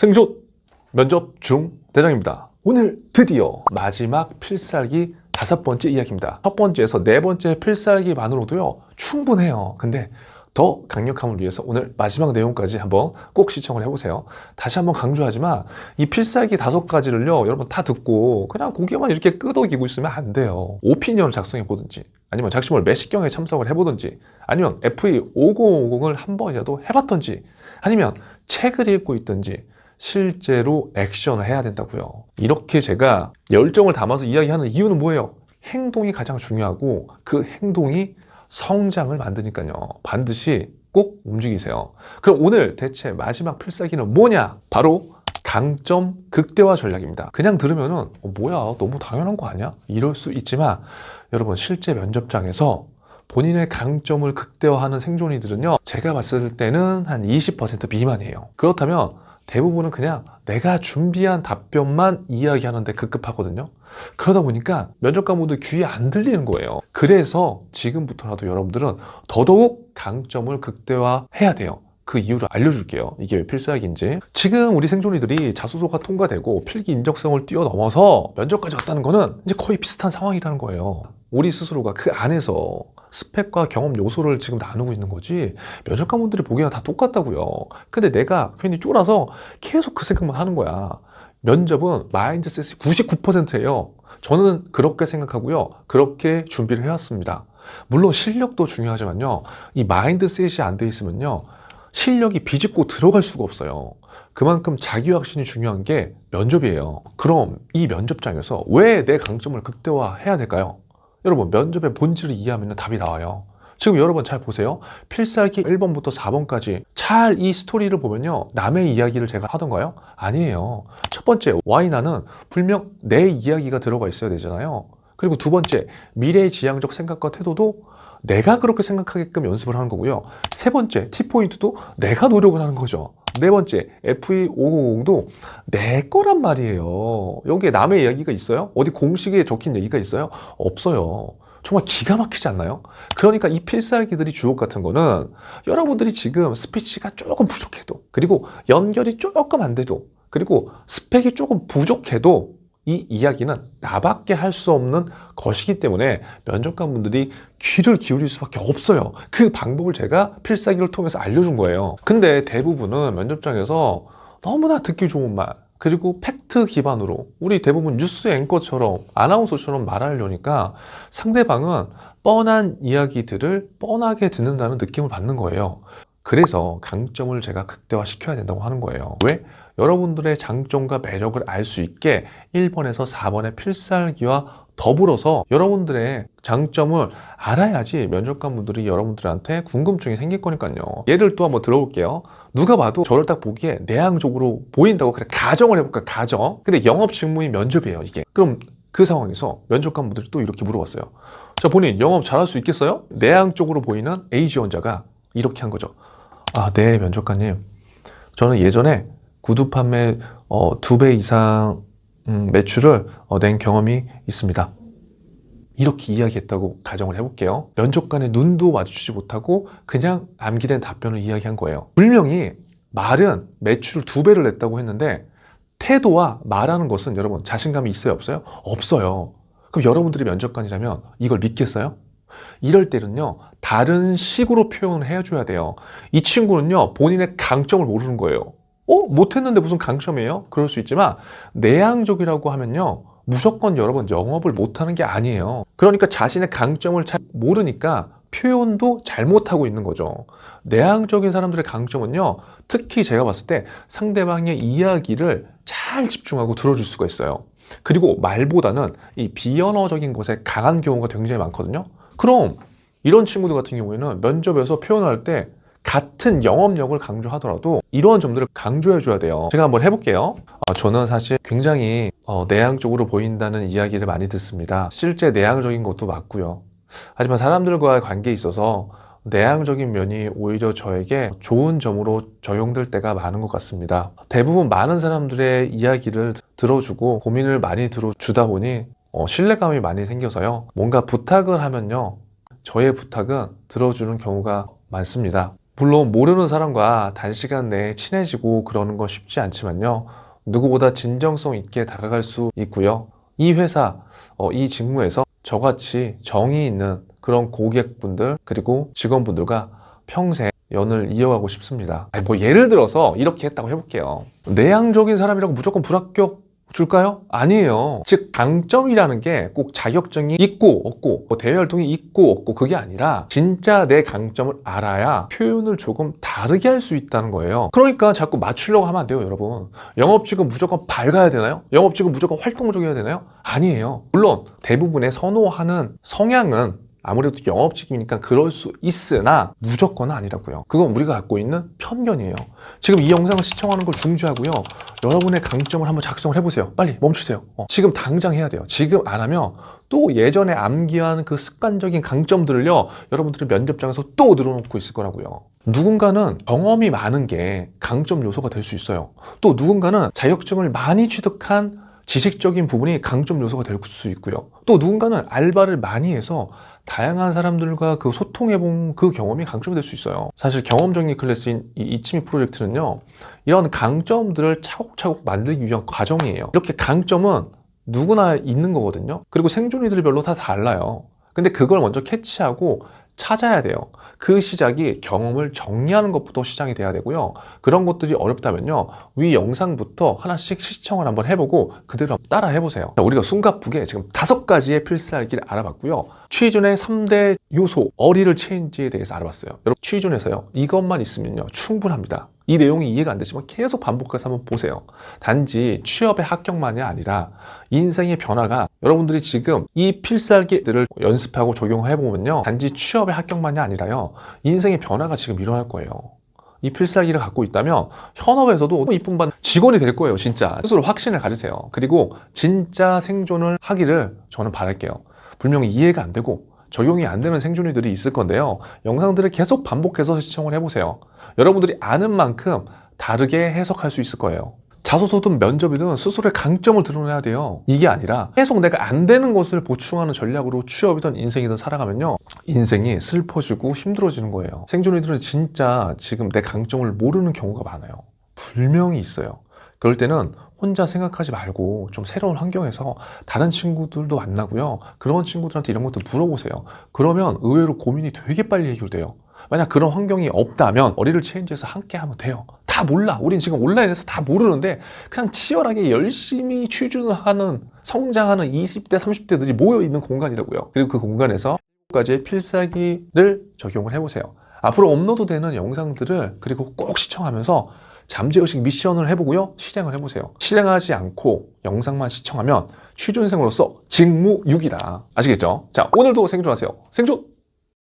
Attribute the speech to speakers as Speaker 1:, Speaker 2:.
Speaker 1: 생존 면접 중 대장입니다. 오늘 드디어 마지막 필살기 다섯 번째 이야기입니다. 첫 번째에서 네 번째 필살기만으로도요 충분해요. 근데 더 강력함을 위해서 오늘 마지막 내용까지 한번 꼭 시청을 해보세요. 다시 한번 강조하지만 이 필살기 다섯 가지를요 여러분 다 듣고 그냥 고개만 이렇게 끄덕이고 있으면 안 돼요. 오피니언을 작성해 보든지 아니면 작심을 매식경에 참석을 해보든지 아니면 FE 5050을 한 번이라도 해봤던지 아니면 책을 읽고 있든지 실제로 액션을 해야 된다고요. 이렇게 제가 열정을 담아서 이야기하는 이유는 뭐예요? 행동이 가장 중요하고 그 행동이 성장을 만드니까요. 반드시 꼭 움직이세요. 그럼 오늘 대체 마지막 필살기는 뭐냐? 바로 강점 극대화 전략입니다. 그냥 들으면은 어, 뭐야 너무 당연한 거 아니야? 이럴 수 있지만 여러분 실제 면접장에서 본인의 강점을 극대화하는 생존이들은요 제가 봤을 때는 한 20% 미만이에요. 그렇다면 대부분은 그냥 내가 준비한 답변만 이야기하는데 급급하거든요. 그러다 보니까 면접관분들 귀에 안 들리는 거예요. 그래서 지금부터라도 여러분들은 더더욱 강점을 극대화해야 돼요. 그 이유를 알려줄게요. 이게 왜 필살기인지. 지금 우리 생존이들이 자소서가 통과되고 필기 인적성을 뛰어넘어서 면접까지 갔다는 거는 이제 거의 비슷한 상황이라는 거예요. 우리 스스로가 그 안에서 스펙과 경험 요소를 지금 나누고 있는 거지 면접 관분들이 보기에는 다 똑같다고요. 근데 내가 괜히 쫄아서 계속 그 생각만 하는 거야. 면접은 마인드셋이 99%예요. 저는 그렇게 생각하고요. 그렇게 준비를 해왔습니다. 물론 실력도 중요하지만요. 이 마인드셋이 안 돼 있으면요. 실력이 비집고 들어갈 수가 없어요. 그만큼 자기 확신이 중요한 게 면접이에요. 그럼 이 면접장에서 왜 내 강점을 극대화해야 될까요? 여러분, 면접의 본질을 이해하면 답이 나와요. 지금 여러분 잘 보세요. 필살기 1번부터 4번까지 잘 이 스토리를 보면요. 남의 이야기를 제가 하던가요? 아니에요. 첫 번째, 와이나는 분명 내 이야기가 들어가 있어야 되잖아요. 그리고 두 번째, 미래지향적 생각과 태도도 내가 그렇게 생각하게끔 연습을 하는 거고요. 세 번째, T포인트도 내가 노력을 하는 거죠. 네 번째, FE550도 내 거란 말이에요. 여기에 남의 이야기가 있어요? 어디 공식에 적힌 얘기가 있어요? 없어요. 정말 기가 막히지 않나요? 그러니까 이 필살기들이 주옥 같은 거는 여러분들이 지금 스피치가 조금 부족해도 그리고 연결이 조금 안 돼도 그리고 스펙이 조금 부족해도 이 이야기는 나밖에 할 수 없는 것이기 때문에 면접관 분들이 귀를 기울일 수밖에 없어요. 그 방법을 제가 필살기를 통해서 알려준 거예요. 근데 대부분은 면접장에서 너무나 듣기 좋은 말, 그리고 팩트 기반으로 우리 대부분 뉴스 앵커처럼 아나운서처럼 말하려니까 상대방은 뻔한 이야기들을 뻔하게 듣는다는 느낌을 받는 거예요. 그래서 강점을 제가 극대화 시켜야 된다고 하는 거예요. 왜? 여러분들의 장점과 매력을 알 수 있게 1번에서 4번의 필살기와 더불어서 여러분들의 장점을 알아야지 면접관 분들이 여러분들한테 궁금증이 생길 거니까요. 예를 또 한번 들어볼게요. 누가 봐도 저를 딱 보기에 내향적으로 보인다고 그래 가정을 해볼까 가정. 근데 영업 직무이 면접이에요 이게. 그럼 그 상황에서 면접관 분들이 또 이렇게 물어봤어요. 자 본인 영업 잘할 수 있겠어요? 내향적으로 보이는 A 지원자가 이렇게 한 거죠. 아, 네 면접관님. 저는 예전에 구두 판매 어, 두배 이상 음, 매출을 어, 낸 경험이 있습니다. 이렇게 이야기했다고 가정을 해볼게요. 면접관의 눈도 마주치지 못하고 그냥 암기된 답변을 이야기한 거예요. 분명히 말은 매출을 두 배를 냈다고 했는데 태도와 말하는 것은 여러분 자신감이 있어요 없어요? 없어요. 그럼 여러분들이 면접관이라면 이걸 믿겠어요? 이럴 때는요 다른 식으로 표현을 해줘야 돼요. 이 친구는요 본인의 강점을 모르는 거예요. 어? 못했는데 무슨 강점이에요? 그럴 수 있지만 내향적이라고 하면요 무조건 여러분 영업을 못하는 게 아니에요. 그러니까 자신의 강점을 잘 모르니까 표현도 잘못하고 있는 거죠. 내향적인 사람들의 강점은요, 특히 제가 봤을 때 상대방의 이야기를 잘 집중하고 들어줄 수가 있어요. 그리고 말보다는 이 비언어적인 것에 강한 경우가 굉장히 많거든요. 그럼 이런 친구들 같은 경우에는 면접에서 표현할 때 같은 영업력을 강조하더라도 이러한 점들을 강조해 줘야 돼요. 제가 한번 해볼게요. 어, 저는 사실 굉장히 어, 내향적으로 보인다는 이야기를 많이 듣습니다. 실제 내향적인 것도 맞고요. 하지만 사람들과의 관계에 있어서 내향적인 면이 오히려 저에게 좋은 점으로 적용될 때가 많은 것 같습니다. 대부분 많은 사람들의 이야기를 들어주고 고민을 많이 들어주다 보니 어, 신뢰감이 많이 생겨서요. 뭔가 부탁을 하면요. 저의 부탁은 들어주는 경우가 많습니다. 물론 모르는 사람과 단시간 내에 친해지고 그러는 건 쉽지 않지만요. 누구보다 진정성 있게 다가갈 수 있고요. 이 회사, 어, 이 직무에서 저같이 정이 있는 그런 고객분들 그리고 직원분들과 평생 연을 이어가고 싶습니다. 뭐 예를 들어서 이렇게 했다고 해볼게요. 내향적인 사람이라고 무조건 불합격 줄까요? 아니에요. 즉 강점이라는 게 꼭 자격증이 있고 없고 뭐 대외 활동이 있고 없고 그게 아니라 진짜 내 강점을 알아야 표현을 조금 다르게 할 수 있다는 거예요. 그러니까 자꾸 맞추려고 하면 안 돼요, 여러분. 영업직은 무조건 밝아야 되나요? 영업직은 무조건 활동적이어야 되나요? 아니에요. 물론 대부분의 선호하는 성향은 아무래도 영업직이니까 그럴 수 있으나 무조건은 아니라고요. 그건 우리가 갖고 있는 편견이에요. 지금 이 영상을 시청하는 걸 중지하고요. 여러분의 강점을 한번 작성을 해보세요. 빨리 멈추세요. 어, 지금 당장 해야 돼요. 지금 안 하면 또 예전에 암기한 그 습관적인 강점들을요. 여러분들이 면접장에서 또 늘어놓고 있을 거라고요. 누군가는 경험이 많은 게 강점 요소가 될 수 있어요. 또 누군가는 자격증을 많이 취득한 지식적인 부분이 강점 요소가 될 수 있고요. 또 누군가는 알바를 많이 해서 다양한 사람들과 그 소통해본 그 경험이 강점이 될 수 있어요. 사실 경험 정리 클래스인 이 이치미 프로젝트는요, 이런 강점들을 차곡차곡 만들기 위한 과정이에요. 이렇게 강점은 누구나 있는 거거든요. 그리고 생존이들 별로 다 달라요. 근데 그걸 먼저 캐치하고 찾아야 돼요. 그 시작이 경험을 정리하는 것부터 시작이 돼야 되고요. 그런 것들이 어렵다면요. 위 영상부터 하나씩 시청을 한번 해보고 그대로 따라 해보세요. 자, 우리가 숨가쁘게 지금 다섯 가지의 필살기를 알아봤고요. 취준의 3대 요소, 어리를 체인지에 대해서 알아봤어요. 여러분, 취준에서요. 이것만 있으면요. 충분합니다. 이 내용이 이해가 안 되시면 계속 반복해서 한번 보세요. 단지 취업의 합격만이 아니라 인생의 변화가 여러분들이 지금 이 필살기들을 연습하고 적용해 보면요. 단지 취업의 합격만이 아니라요. 인생의 변화가 지금 일어날 거예요. 이 필살기를 갖고 있다면 현업에서도 이쁨 받는 직원이 될 거예요, 진짜. 스스로 확신을 가지세요. 그리고 진짜 생존을 하기를 저는 바랄게요. 분명히 이해가 안 되고 적용이 안 되는 생존이들이 있을 건데요. 영상들을 계속 반복해서 시청을 해보세요. 여러분들이 아는 만큼 다르게 해석할 수 있을 거예요. 자소서든 면접이든 스스로의 강점을 드러내야 돼요. 이게 아니라 계속 내가 안 되는 것을 보충하는 전략으로 취업이든 인생이든 살아가면요. 인생이 슬퍼지고 힘들어지는 거예요. 생존이들은 진짜 지금 내 강점을 모르는 경우가 많아요. 분명히 있어요. 그럴 때는 혼자 생각하지 말고 좀 새로운 환경에서 다른 친구들도 만나고요. 그런 친구들한테 이런 것도 물어보세요. 그러면 의외로 고민이 되게 빨리 해결돼요. 만약 그런 환경이 없다면 머리를 체인지해서 함께 하면 돼요. 다 몰라. 우린 지금 온라인에서 다 모르는데 그냥 치열하게 열심히 취준을 하는 성장하는 20대, 30대들이 모여 있는 공간이라고요. 그리고 그 공간에서 가지의 필살기를 적용을 해보세요. 앞으로 업로드되는 영상들을 그리고 꼭 시청하면서 잠재의식 미션을 해보고요. 실행을 해보세요. 실행하지 않고 영상만 시청하면 취준생으로서 직무유기다. 아시겠죠? 자, 오늘도 생존하세요. 생존!